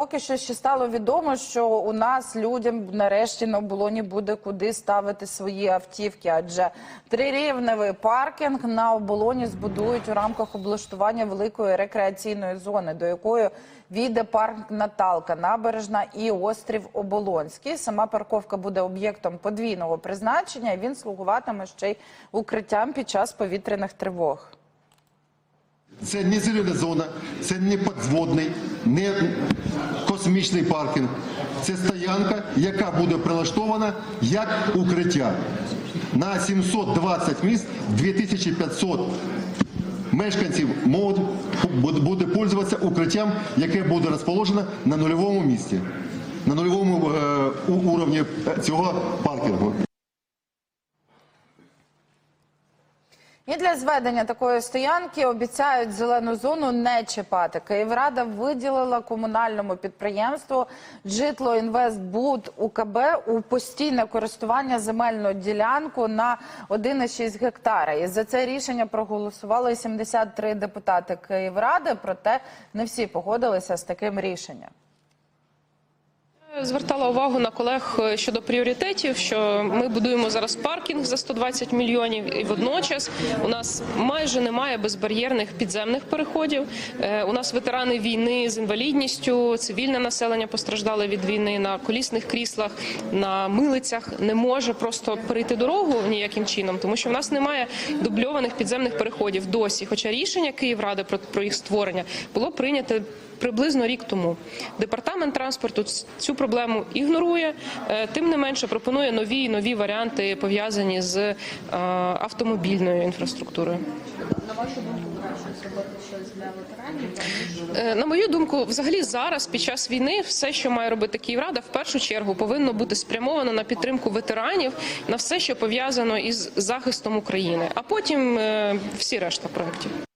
Поки що ще стало відомо, що у нас людям нарешті на оболоні буде куди ставити свої автівки, адже трирівневий паркінг на оболоні збудують у рамках облаштування великої рекреаційної зони, до якої війде парк Наталка, набережна і острів Оболонський. Сама парковка буде об'єктом подвійного призначення. і Він слугуватиме ще й укриттям під час повітряних тривог. Це не зелена зона, це не підводний, не космічний паркінг. Це стоянка, яка буде прилаштована як укриття. На 720 місць 2500 мешканців можуть буде пользуватися укриттям, яке буде розположено на нульовому місці, на нульовому е, уровні е, цього паркінгу. І для зведення такої стоянки обіцяють зелену зону не чіпати. Київрада виділила комунальному підприємству Житло Інвестбуд УКБ у постійне користування земельну ділянку на 1,6 гектара. І за це рішення проголосували 73 депутати Київради. Проте не всі погодилися з таким рішенням. Звертала увагу на колег е, щодо пріоритетів, що ми будуємо зараз паркінг за 120 мільйонів, і водночас у нас майже немає безбар'єрних підземних переходів. Е, У нас ветерани війни з інвалідністю, цивільне населення постраждали від війни на колісних кріслах, на милицях не може просто перейти дорогу ніяким чином, тому що в нас немає дубльованих підземних переходів досі. Хоча рішення Київради про їх створення було прийнято приблизно рік тому. Департамент транспорту цю проблему ігнорує. Е, Тим не менше пропонує нові і нові варіанти пов'язані з е, автомобільною інфраструктурою. На вашу думку, краще зробити щось для ветеранів, Е, На мою думку, взагалі зараз під час війни все, що має робити Київрада, в першу чергу повинно бути спрямовано на підтримку ветеранів, на все, що пов'язано із захистом України, а потім всі решта проєктів.